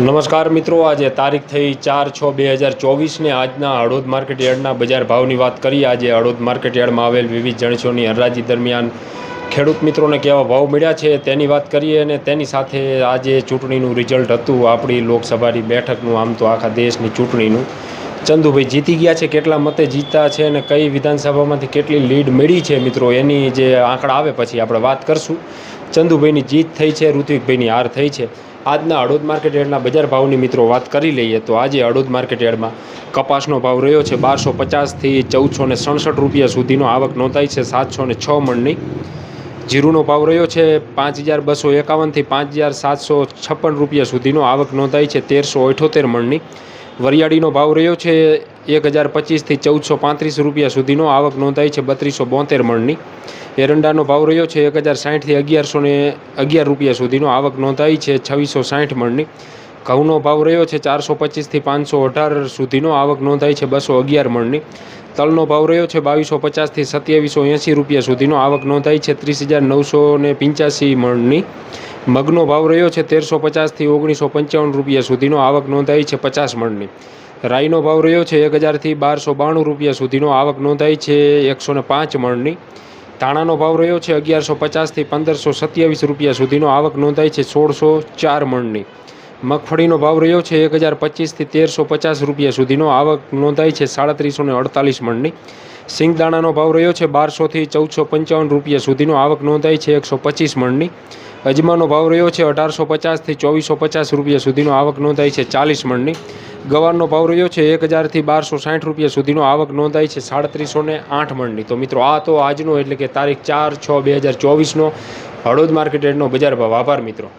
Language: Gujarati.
નમસ્કાર મિત્રો, આજે તારીખ થઈ ચાર છ બે હજાર ચોવીસને આજના હળોદ માર્કેટ યાર્ડના બજાર ભાવની વાત કરીએ આજે હળોદ માર્કેટ યાર્ડમાં આવેલ વિવિધ જણસોની હરાજી દરમિયાન ખેડૂત મિત્રોને કેવા ભાવ મળ્યા છે તેની વાત કરીએ અને તેની સાથે આજે ચૂંટણીનું રિઝલ્ટ હતું. આપણી લોકસભાની બેઠકનું આમ તો આખા દેશની ચૂંટણીનું. ચંદુભાઈ, જીતી ગયા છે? કેટલા મતે જીતા છે અને કઈ વિધાનસભામાંથી કેટલી લીડ મળી છે મિત્રો? એની જે આંકડા આવે પછી આપણે વાત કરશું. ચંદુભાઈની જીત થઈ છે, ઋત્વિકભાઈની હાર થઈ છે. આજના હળોદ માર્કેટ બજાર ભાવની મિત્રો વાત કરી લઈએ તો આજે હળોદ માર્કેટ કપાસનો ભાવ રહ્યો છે બારસો પચાસથી ચૌદસો ને સડસઠ રૂપિયા સુધીનો આવક નોંધાઈ છે સાતસો ને છ મણની. જીરુનો ભાવ રહ્યો છે પાંચ હજાર બસો એકાવનથી પાંચ હજાર સાતસો છપ્પન રૂપિયા સુધીનો આવક નોંધાઈ છે તેરસો અઠ્યોતેર મણની. વરિયાળીનો ભાવ રહ્યો છે એક હજાર પચીસથી ચૌદસો પાંત્રીસ રૂપિયા સુધીનો. આવક નોંધાઈ છે બત્રીસો બોતેર મણની. એરંડાનો ભાવ રહ્યો છે એક હજાર સાઠથી અગિયારસો ને અગિયાર રૂપિયા સુધીનો. આવક નોંધાઈ છે છવ્વીસો સાઠ મણની. ઘઉંનો ભાવ રહ્યો છે ચારસો પચીસથી પાંચસો અઢાર સુધીનો. આવક નોંધાઈ છે બસો અગિયાર મણની. તલનો ભાવ રહ્યો છે બાવીસો પચાસથી સત્યાવીસો એંસી રૂપિયા સુધીનો. આવક નોંધાઈ છે ત્રીસ હજાર નવસો ને પંચ્યાસી મણની. મગનો ભાવ રહ્યો છે તેરસો પચાસથી ઓગણીસો પંચાવન રૂપિયા સુધીનો. આવક નોંધાઈ છે પચાસ મણની. રાઈનો ભાવ રહ્યો છે એક હજારથી બારસો બાણું રૂપિયા સુધીનો. આવક નોંધાઈ છે એકસો ને પાંચ મણની. ધાણાનો ભાવ રહ્યો છે અગિયારસો પચાસથી પંદરસો સત્યાવીસ રૂપિયા સુધીનો. આવક નોંધાઈ છે સોળસો ચાર મણની. મગફળીનો ભાવ રહ્યો છે એક હજાર પચીસથી તેરસો પચાસ રૂપિયા સુધીનો. આવક નોંધાઈ છે સાડત્રીસો ને અડતાલીસ મણની. સિંગદાણાનો ભાવ રહ્યો છે બારસોથી ચૌદસો પંચાવન રૂપિયા સુધીનો. આવક નોંધાઈ છે એકસો પચીસ મણની. અજમાનો ભાવ રહ્યો છે અઢારસો પચાસથી ચોવીસો પચાસ રૂપિયા સુધીનો. આવક નોંધાઈ છે ચાલીસ મણની. ગવારનો ભાવ રહ્યો છે એક હજારથી બારસો સાઠ રૂપિયા સુધીનો. આવક નોંધાઈ છે સાડત્રીસો ને આઠ મણની. તો મિત્રો, આ તો આજનો એટલે કે તારીખ ચાર છ બે હજાર ચોવીસનો હળોદ માર્કેટ બજાર ભાવ. આભાર મિત્રો.